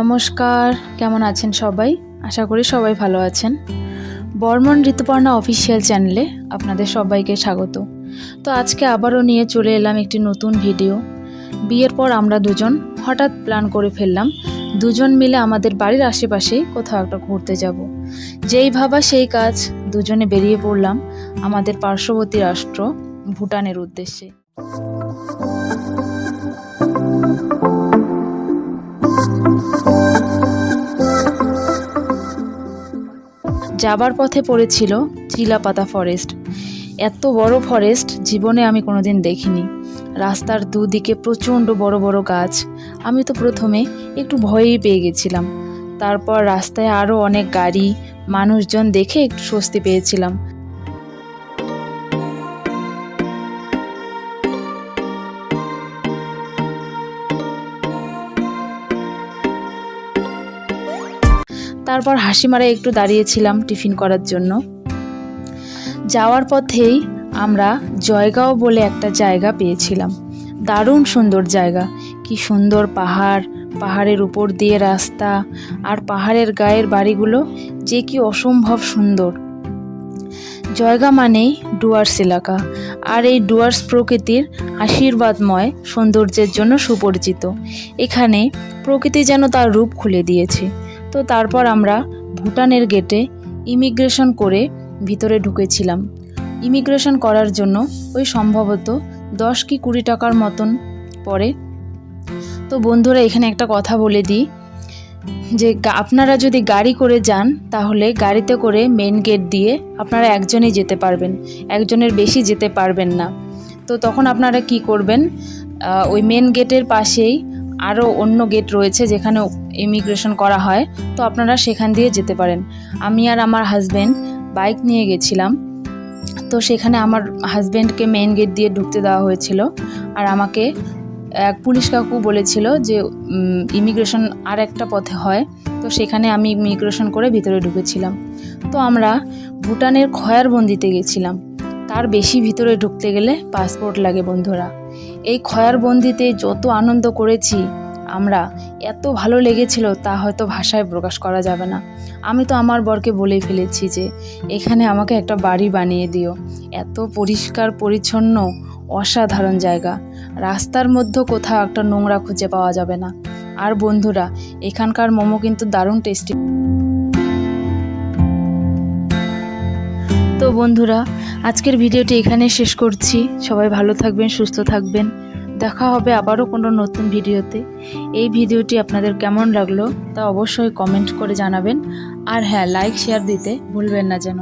নমস্কার, কেমন আছেন সবাই? আশা করি সবাই ভালো আছেন। বর্মন ঋতুপর্ণা অফিসিয়াল চ্যানেলে আপনাদের সবাইকে স্বাগত। তো আজকে আবারও নিয়ে চলে এলাম একটি নতুন ভিডিও। বিয়ের পর আমরা দুজন হঠাৎ প্ল্যান করে ফেললাম, দুজন মিলে আমাদের বাড়ির আশেপাশে কোথাও একটা ঘুরতে যাব। যেই ভাবা সেই কাজ, দুজনে বেরিয়ে পড়লাম আমাদের পার্শ্ববর্তী রাষ্ট্র ভুটানের উদ্দেশ্যে। যাবার পথে পড়েছিল চিলাপাতা ফরেস্ট এত বড় ফরেস্ট জীবনে আমি কোনোদিন দেখিনি। রাস্তার দুদিকে প্রচণ্ড বড় বড় গাছ। আমি তো প্রথমে একটু ভয়েই পেয়ে গেছিলাম। তারপর রাস্তায় আরও অনেক গাড়ি, মানুষজন দেখে একটু স্বস্তি পেয়েছিলাম। তারপর হাসি মারা একটু দাঁড়িয়েছিলাম টিফিন করার জন্য। যাওয়ার পথেই আমরা জয়গাঁও বলে একটা জায়গা পেয়েছিলাম। দারুণ সুন্দর জায়গা। কি সুন্দর পাহাড়, পাহাড়ের উপর দিয়ে রাস্তা আর পাহাড়ের গায়ের বাড়িগুলো যে কি অসম্ভব সুন্দর। জয়গা মানেই ডুয়ার্স এলাকা আর এই ডুয়ার্স প্রকৃতির আশীর্বাদময় সৌন্দর্যের জন্য সুপরিচিত। এখানে প্রকৃতি যেন তার রূপ খুলে দিয়েছে। তো তারপর আমরা ভুটানের গেটে ইমিগ্রেশন করে ভিতরে ঢুকেছিলাম। ইমিগ্রেশন করার জন্য ওই সম্ভবত দশ কি কুড়ি টাকার মতন পড়ে। তো বন্ধুরা, এখানে একটা কথা বলে দিই যে আপনারা যদি গাড়ি করে যান, তাহলে গাড়িতে করে মেন গেট দিয়ে আপনারা একজনই যেতে পারবেন, একজনের বেশি যেতে পারবেন না। তো তখন আপনারা কি করবেন ওই মেন গেটের পাশেই আরও অন্য গেট রয়েছে যেখানে ইমিগ্রেশন করা হয়, তো আপনারা সেখান দিয়ে যেতে পারেন। আমি আর আমার হাজব্যান্ড বাইক নিয়ে গেছিলাম, তো সেখানে আমার হাজব্যান্ডকে মেন গেট দিয়ে ঢুকতে দেওয়া হয়েছিল। আর আমাকে এক পুলিশ কাকু বলেছিল যে ইমিগ্রেশন আর একটা পথে হয়, তো সেখানে আমি ইমিগ্রেশন করে ভিতরে ঢুকেছিলাম। তো আমরা ভুটানের খয়ারবন্দিতে গেছিলাম। তার বেশি ভিতরে ঢুকতে গেলে পাসপোর্ট লাগে বন্ধুরা। এই খয়ারবন্দিতে যত আনন্দ করেছি আমরা, এত ভালো লেগেছিল তা হয়তো ভাষায় প্রকাশ করা যাবে না। আমি তো আমার বরকে বলেই ফেলেছি যে, এখানে আমাকে একটা বাড়ি বানিয়ে দিও। এত পরিষ্কার, পরিচ্ছন্ন, অসাধারণ জায়গা। রাস্তার মধ্যে কোথাও একটা নোংরা খুঁজে পাওয়া যাবে না। আর বন্ধুরা, এখানকার মোমো কিন্তু দারুণ টেস্টি তো বন্ধুরা আজকের ভিডিওটি এখানে শেষ করছি। সবাই ভালো থাকবেন, সুস্থ থাকবেন। দেখা হবে আবারও কোনো নতুন ভিডিওতে। এই ভিডিওটি আপনাদের কেমন লাগল তা অবশ্যই কমেন্ট করে জানাবেন। আর হ্যাঁ লাইক শেয়ার দিতে ভুলবেন না যেন।